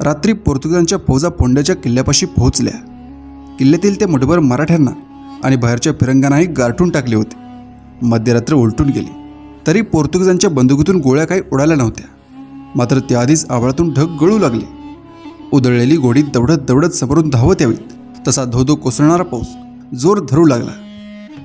रात्री पोर्तुगीजांच्या फौजा पोंड्याच्या किल्ल्यापाशी पोहोचल्या. किल्ल्यातील ते मुठभर मराठ्यांना आणि बाहेरच्या फिरंगांनाही गारठून टाकले होते. मध्यरात्र उलटून गेली. तरी पोर्तुगीजांच्या बंदुकीतून गोळ्या काही उडाल्या नव्हत्या. मात्र त्याआधीच आवाळातून ढग गळू लागले. उधळलेली गोडी दवडत दवडत समोरून धावत यावीत तसा धोधो कोसळणारा पाऊस जोर धरू लागला.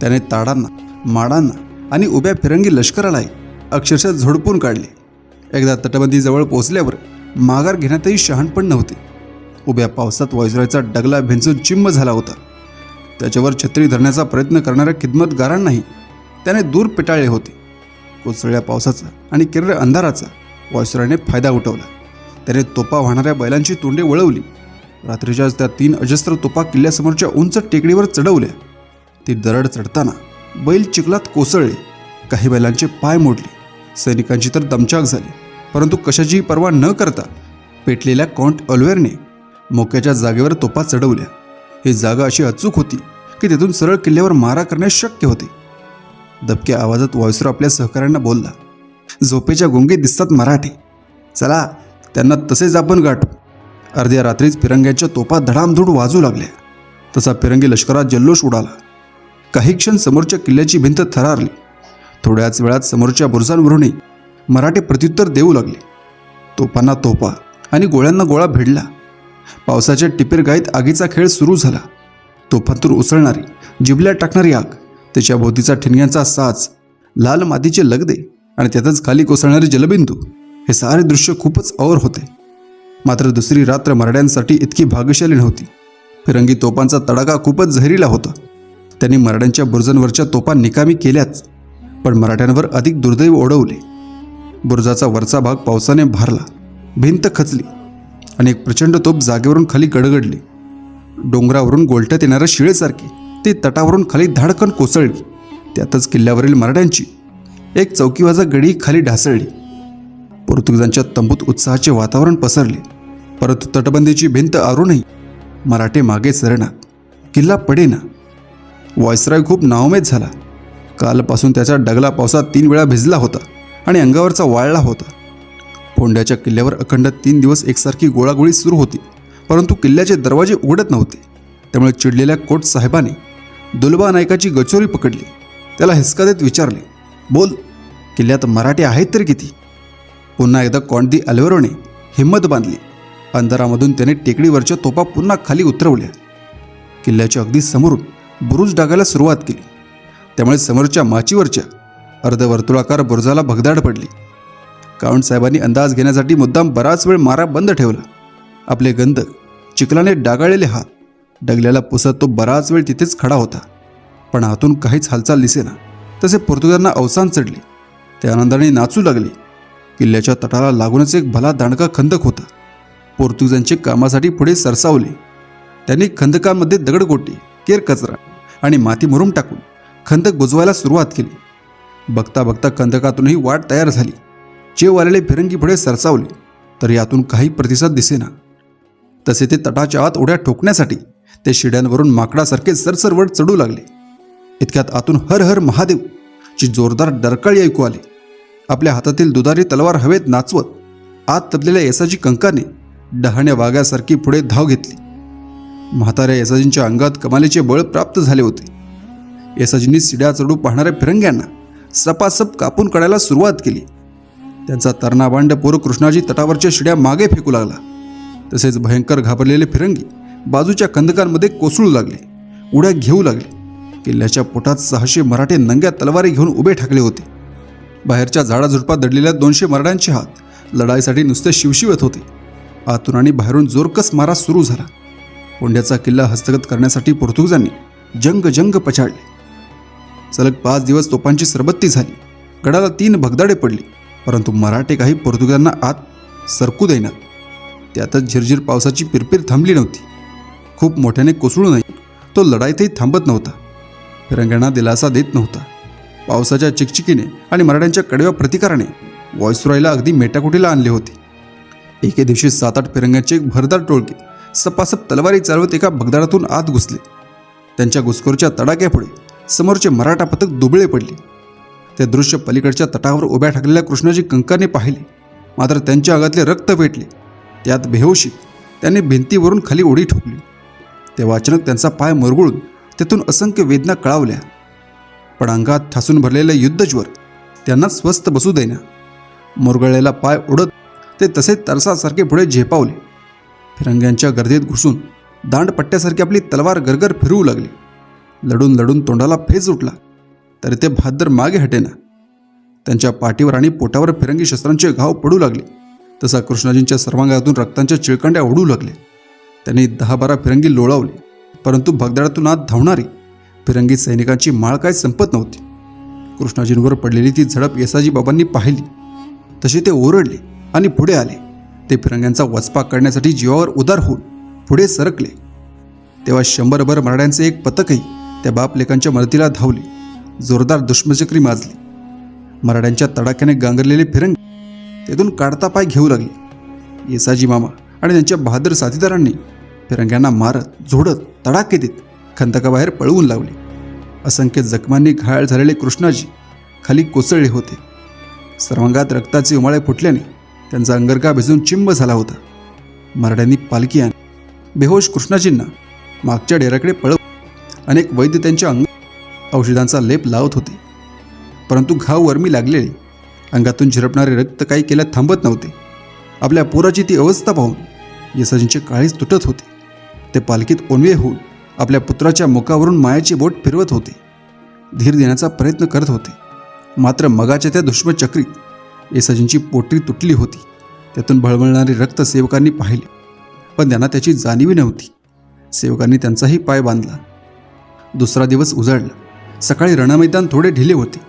त्याने ताडांना माडांना आणि उभ्या फिरंगी लष्करालाही अक्षरशः झोडपून काढले. एकदा तटबंदीजवळ पोहोचल्यावर माघार घेण्यातही शहाणपण नव्हते. उभ्या पावसात वायसरायचा डगला भिंचून चिम्म झाला होता. त्याच्यावर छत्री धरण्याचा प्रयत्न करणाऱ्या खिदमतगारांनाही त्याने दूर पिटाळले होते. कोसळल्या पावसाचा आणि किर्र अंधाराचा वायसरायने फायदा उठवला. त्याने तोपा वाहणाऱ्या बैलांची तोंडे वळवली. रात्रीच्याच त्या तीन अजस्त्र तोपा किल्ल्यासमोरच्या उंच टेकडीवर चढवल्या. ती दरड चढताना बैल चिखलात कोसळले. काही बैलांचे पाय मोडले. सैनिकांची तर दमछाक झाली. परंतु कशाचीही पर्वा न करता पेटलेल्या कॉन्ट अल्वेरने मोक्याच्या जागेवर तोपा चढवल्या. ही जागा अशी अचूक होती की तिथून सरळ किल्ल्यावर मारा करणे शक्य होते. दबक्या आवाजात वॉयसरो आपल्या सहकाऱ्यांना बोलला झोपेच्या गुंगीत दिसतात मराठी. चला त्यांना तसेच आपण गाठू. अर्ध्या रात्रीच फिरंग्यांच्या तोपा धडामधूड वाजू लागल्या. तसा फिरंगी लष्करात जल्लोष उडाला. काही क्षण समोरच्या किल्ल्याची भिंत थरारली. थोड्याच वेळात समोरच्या बुरुजांवरूनही मराठे प्रत्युत्तर देऊ लागले. तोफांना तोफा आणि गोळ्यांना गोळा भिडला. पावसाच्या टिपेरगाईत आगीचा खेळ सुरू झाला. तोफांतून उसळणारी जिबल्या टाकणारी आग त्याच्या भोवतीचा ठिणग्यांचा साच लाल मातीचे लगदे आणि त्यातच खाली कोसळणारे जलबिंदू हे सारे दृश्य खूपच और होते. मात्र दुसरी रात्र मराड्यांसाठी इतकी भाग्यशाली नव्हती. फिरंगी तोपांचा तडाखा खूपच झहिरीला होता. त्यांनी मराठ्यांच्या बुरुजांवरच्या तोपा निकामी केल्याच पण मराठ्यांवर अधिक दुर्दैव ओढवले. बुरुजाचा वरचा भाग पावसाने भारला. भिंत खचली आणि एक प्रचंड तोप जागेवरून खाली गडगडली. डोंगरावरून गोलट्यात येणाऱ्या शिळेसारखी ती तटावरून खाली धाडकन कोसळली. त्यातच किल्ल्यावरील मराठ्यांची एक चौकीवाजा गडी खाली ढासळली. पोर्तुगीजांच्या तंबूत उत्साहाचे वातावरण पसरले. परंतु तटबंदीची भिंत आरूनही मराठे मागे सरणार किल्ला पडेना. वॉयसराय खूप नावमेद झाला. कालपासून त्याचा डगला पावसात तीन वेळा भिजला होता. आणि अंगावरचा वाळला होता. फोंड्याच्या किल्ल्यावर अखंड तीन दिवस एकसारखी गोळागोळी सुरू होती परंतु किल्ल्याचे दरवाजे उघडत नव्हते. त्यामुळे चिडलेल्या कोट साहेबाने दुलबा नायकाची गचोरी पकडली. त्याला हिसका देत विचारले बोल किल्ल्यात मराठी आहेत तरी किती? पुन्हा एकदा कॉन्डी अल्वेरोने हिंमत बांधली. अंधारामधून त्याने टेकडीवरच्या तोपा पुन्हा खाली उतरवल्या. किल्ल्याच्या अगदी समोरून बुरुज डागायला सुरुवात केली. त्यामुळे समोरच्या माचीवरच्या अर्धवर्तुळाकार बुरुजाला भगदाड पडली. काउंट साहेबांनी अंदाज घेण्यासाठी मुद्दाम बराच वेळ मारा बंद ठेवला. आपले गंध चिखलाने डागाळलेले हात डगल्याला पुसत तो बराच वेळ तिथेच खडा होता. पण हातून काहीच हालचाल दिसेना. तसे पोर्तुगांना अवसान चढले. ते आनंदाने नाचू लागले. किल्ल्याच्या तटाला लागूनच एक भला दांडका खंदक होता. पोर्तुगीजांचे कामासाठी पुढे सरसावले. त्यांनी खंदकांमध्ये दगड गोटे केर कचरा आणि माती मुरुम टाकून खंदक बुजवायला सुरुवात केली. बघता बघता कंदकातूनही वाट तयार झाली. चेव आलेले फिरंगी पुढे सरसावले. तर यातून काही प्रतिसाद दिसेना. तसे ते तटाच्या आत उड्या ठोकण्यासाठी ते शिड्यांवरून माकडासारखे सरसरवड चढू लागले. इतक्यात आतून हर हर महादेव ची जोरदार डरकाळी ऐकू आली. आपल्या हातातील दुधारी तलवार हवेत नाचवत आत तपलेल्या येसाजी कंकाने डहाण्या वाघ्यासारखी पुढे धाव घेतली. म्हाताऱ्या येसाजींच्या अंगात कमालीचे बळ प्राप्त झाले होते. येसाजींनी सिड्या चढू पाहणाऱ्या फिरंग्यांना सपासप कापून काढायला सुरुवात केली. त्यांचा तरणाबांड पोर कृष्णाजी तटावरच्या शिड्या मागे फेकू लागला. तसेच भयंकर घाबरलेले फिरंगी बाजूच्या कंदकांमध्ये कोसळू लागले उड्या घेऊ लागले. किल्ल्याच्या पोटात सहाशे मराठे नंग्या तलवारी घेऊन उभे ठाकले होते. बाहेरच्या झाडाझुडपात दडलेल्या दोनशे मराठ्यांचे हात लढाईसाठी नुसते शिवशिवत होते. आतून आणि बाहेरून जोरकस मारा सुरू झाला. कोंड्याचा किल्ला हस्तगत करण्यासाठी पोर्तुगीजांनी जंग जंग पछाडले. सलग पाच दिवस तोफांची सरबत्ती झाली. गडाला तीन भगदाडे पडली. परंतु मराठे काही पोर्तुगांना आत सरकू देईनात त्यातच झिरझिर पावसाची पिरपिर थांबली नव्हती. खूप मोठ्याने कोसळू नये तो लढाईतही थांबत नव्हता. फिरंग्यांना दिलासा देत नव्हता. पावसाच्या चिकचिकीने आणि मराठ्यांच्या कडव्या प्रतिकाराने व्हॉइसरॉयला अगदी मेटाकुटीला आणले होते. एके दिवशी सात आठ फिरंग्यांचे एक भरदार टोळके सपासप तलवारी चालवत एका भगदाडातून आत घुसले. त्यांच्या घुसखोरच्या तडाक्यापुढे समोरचे मराठा पथक दुबळे पडले. ते दृश्य पलीकडच्या तटावर उभ्या ठाकलेल्या कृष्णाजी कंकाने पाहिले. मात्र त्यांच्या अंगातले रक्त पेटले त्यात बेहोशी त्यांनी भिंतीवरून खाली उडी ठोकली. तेव्हा अचानक त्यांचा पाय मुरगुळून त्यातून असंख्य वेदना कळावल्या. पण अंगात ठासून भरलेले युद्धज्वर त्यांना स्वस्थ बसू देना मुरगळलेला पाय उडत ते तसे तरसासारखे पुढे झेपावले. फिरंग्यांच्या गर्दीत घुसून दांडपट्ट्यासारखी आपली तलवार गरगर फिरवू लागली. लढून लढून तोंडाला फेज उठला तरी ते बहादर मागे हटेना. त्यांच्या पाठीवर आणि पोटावर फिरंगी शस्त्रांचे घाव पडू लागले. तसा कृष्णाजींच्या सर्वांगातून रक्तांच्या चिळकंड्या ओढू लागले. त्यांनी दहा बारा फिरंगी लोळावली परंतु भगदाडातून आत धावणारी फिरंगी सैनिकांची माळ काय संपत नव्हती. कृष्णाजींवर पडलेली ती झडप येसाजी बाबांनी पाहिली. तसे ते ओरडले आणि पुढे आले. ते फिरंग्यांचा वचपा करण्यासाठी जीवावर उदार होऊन पुढे सरकले. तेव्हा शंभरभर मराठ्यांचे एक पथकही त्या बापलेकांच्या मदतीला धावली. जोरदार दुष्मचक्री माजली. मराठ्यांच्या तडाख्याने गांगरलेले फिरंग तेथून काढता पाय घेऊ लागले. येसाजी मामा आणि त्यांच्या बहादर साथीदारांनी फिरंग्यांना मारत झोडत तडाखे देत खंदकाबाहेर पळवून लावले. असंख्य जखमांनी घायल झालेले कृष्णाजी खाली कोसळले होते. सर्वांगात रक्ताचे उमाळे फुटल्याने त्यांचा अंगरगा भिजून चिंब झाला होता. मराठ्यांनी पालखी आणि बेहोश कृष्णाजींना मागच्या डेराकडे पळव अनेक वैद्य त्यांच्या अंग औषधांचा लेप लावत होते. परंतु घाव वर्मी लागलेले. अंगातून झिरपणारे रक्त काही केल्यात थांबत नव्हते. आपल्या पोराची ती अवस्था पाहून येसाजींचे काळीच तुटत होते. ते पालखीत ओनवे होऊन आपल्या पुत्राच्या मुखावरून मायाची बोट फिरवत होते. धीर देण्याचा प्रयत्न करत होते. मात्र मगाच्या त्या दुष्मचक्रीत येसाजींची पोटरी तुटली होती. त्यातून भळबळणारे रक्त सेवकांनी पाहिले. पण त्यांना त्याची जाणीवी नव्हती. सेवकांनी त्यांचाही पाय बांधला. दुसरा दिवस उजाडला सकाळी रणमैदान थोडे ढिले होते.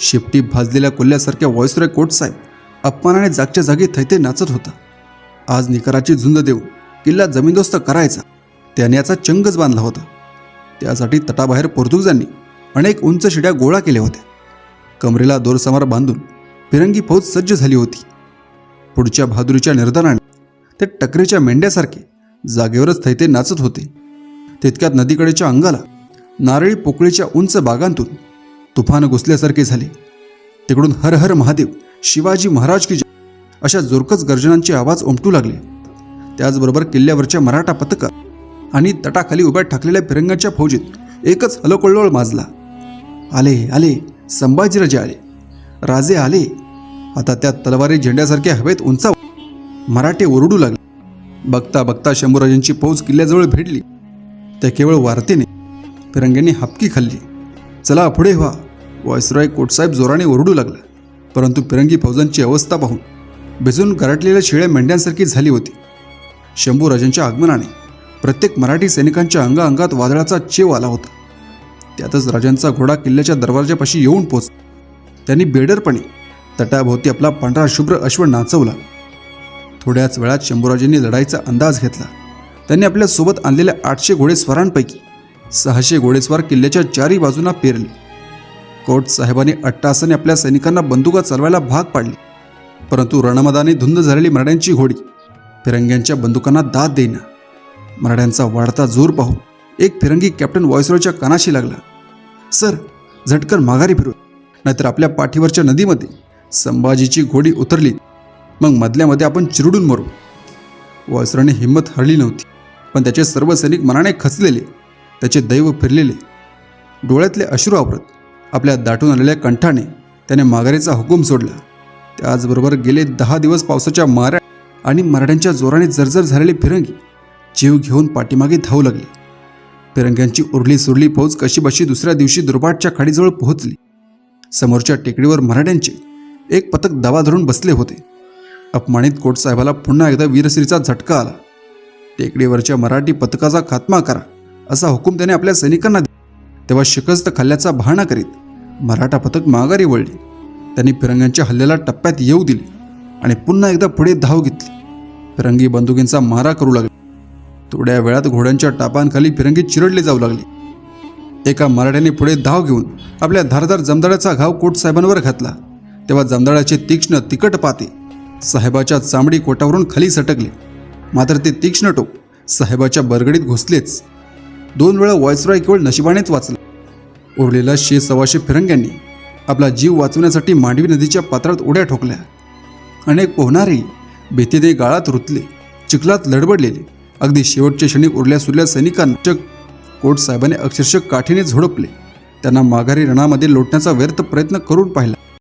शेपटी भाजलेल्या कोल्ह्यासारख्या व्हॉइसरॉय कोटसाहेब अपमानाने जागच्या जागी थैते नाचत होता. आज निकराची झुंज देऊन किल्ला जमीनदोस्त करायचा त्याने याचा चंगच बांधला होता. त्यासाठी तटाबाहेर पोर्तुगीजांनी अनेक उंच शिड्या गोळा केल्या होत्या. कमरेला दोरसमार बांधून फिरंगी फौज सज्ज झाली होती. पुढच्या बहादुरीच्या निर्धाराने ते टकरेच्या मेंढ्यासारखे जागेवरच थैते नाचत होते. तितक्यात नदीकडेच्या अंगाला नारळी पोकळीच्या उंच बागांतून तुफान घुसल्यासारखे झाले. तिकडून हर हर महादेव शिवाजी महाराज की अशा जोरकस गर्जनांचे आवाज उमटू लागले. त्याचबरोबर किल्ल्यावरच्या मराठा पथका आणि तटाखाली उभ्या ठाकलेल्या फिरंगाच्या फौजीत एकच हलकल्लोळ माजला. आले आले संभाजीराजे आले. राजे आले. आता त्या तलवारी झेंड्यासारख्या हवेत उंचा मराठे ओरडू लागले. बघता बघता शंभूराजांची फौज किल्ल्याजवळ भेटली त्या केवळ वार्तेने फिरंग्यांनी हापकी खाल्ली. चला पुढे व्हा. व्हॉइसरॉय कोटसाहेब जोराने ओरडू लागला. परंतु फिरंगी फौजांची अवस्था पाहून भिजून गराटलेल्या शिळ्या मेंढ्यांसारखी झाली होती. शंभूराजांच्या आगमनाने प्रत्येक मराठी सैनिकांच्या अंगाअंगात वादळाचा चेव आला होता. त्यातच राजांचा घोडा किल्ल्याच्या दरवाजापाशी येऊन पोच त्यांनी बेडरपणे तटाभोवती आपला पांढरा शुभ्र अश्व नाचवला. थोड्याच वेळात शंभूराजांनी लढाईचा अंदाज घेतला. त्यांनी आपल्यासोबत आणलेल्या आठशे घोडेस्वारांपैकी सहाशे घोडेस्वार किल्ल्याच्या चारही बाजूंना पेरले. कोट साहेबांनी अट्टासाने आपल्या सैनिकांना बंदुका चालवायला भाग पाडले. परंतु रणमदाने धुंद झालेली मराठ्यांची घोडी फिरंग्यांच्या बंदुकांना दाद देईना. मराठ्यांचा वाढता जोर पाहून एक फिरंगी कॅप्टन व्हॉइसरॉयच्या कानाशी लागला. सर झटकन माघारी फिरू. नाहीतर आपल्या पाठीवरच्या नदीमध्ये संभाजीची घोडी उतरली. मग मधल्यामध्ये आपण चिरडून मरू. व्हॉइसरॉयने हिंमत हरली नव्हती पण त्याचे सर्व सैनिक मनाने खचलेले. त्याचे दैव फिरलेले. डोळ्यातले अश्रू आवरत आपल्या दाटून आलेल्या कंठाने त्याने माघारीचा हुकूम सोडला. त्याचबरोबर गेले दहा दिवस पावसाच्या माऱ्या आणि मराठ्यांच्या जोराने जर्जर झालेली फिरंगी जीव घेऊन पाठीमागे धावू लागली. फिरंग्यांची उरली सुरली फौज कशीबशी दुसऱ्या दिवशी दुर्भाटच्या खाडीजवळ पोहोचली. समोरच्या टेकडीवर मराठ्यांचे एक पथक दबा धरून बसले होते. अपमानित कोटसाहेबाला पुन्हा एकदा वीरश्रीचा झटका आला. टेकडीवरच्या मराठी पथकाचा खात्मा करा. असा हुकूम त्याने आपल्या सैनिकांना दिला. तेव्हा शिकस्त खाल्ल्याचा बहाणा करीत मराठा पथक माघारी वळले. त्यांनी फिरंग्यांच्या हल्ल्याला टप्प्यात येऊ दिले आणि पुन्हा एकदा पुढे धाव घेतली. फिरंगी बंदुकींचा मारा करू लागले. थोड्या वेळात घोड्यांच्या टापांखाली फिरंगी चिरडले जाऊ लागले. एका मराठ्याने पुढे धाव घेऊन आपल्या धारदार जमदाड्याचा घाव कोट साहेबांवर घातला. तेव्हा जमदाड्याचे तीक्ष्ण तिकट पाते साहेबाच्या चामडी कोटावरून खाली सटकले. मात्र ते तीक्ष्ण टोक साहेबाच्या बरगडीत घुसलेच. दोन वेळा व्हॉइसरॉय केवळ नशिबानेच वाचला. उरलेल्या शे सव्वाशे फिरंग्यांनी आपला जीव वाचवण्यासाठी मांडवी नदीच्या पात्रात उड्या ठोकल्या. अनेक पोहणारे भीतीने गाळात रुतले चिखलात लडबडलेले. अगदी शेवटच्या क्षणी उरल्या सुरल्या सैनिकांना कोट साहेबाने अक्षरशः काठीने झोडपले. त्यांना माघारी रणामध्ये लोटण्याचा व्यर्थ प्रयत्न करून पाहिला.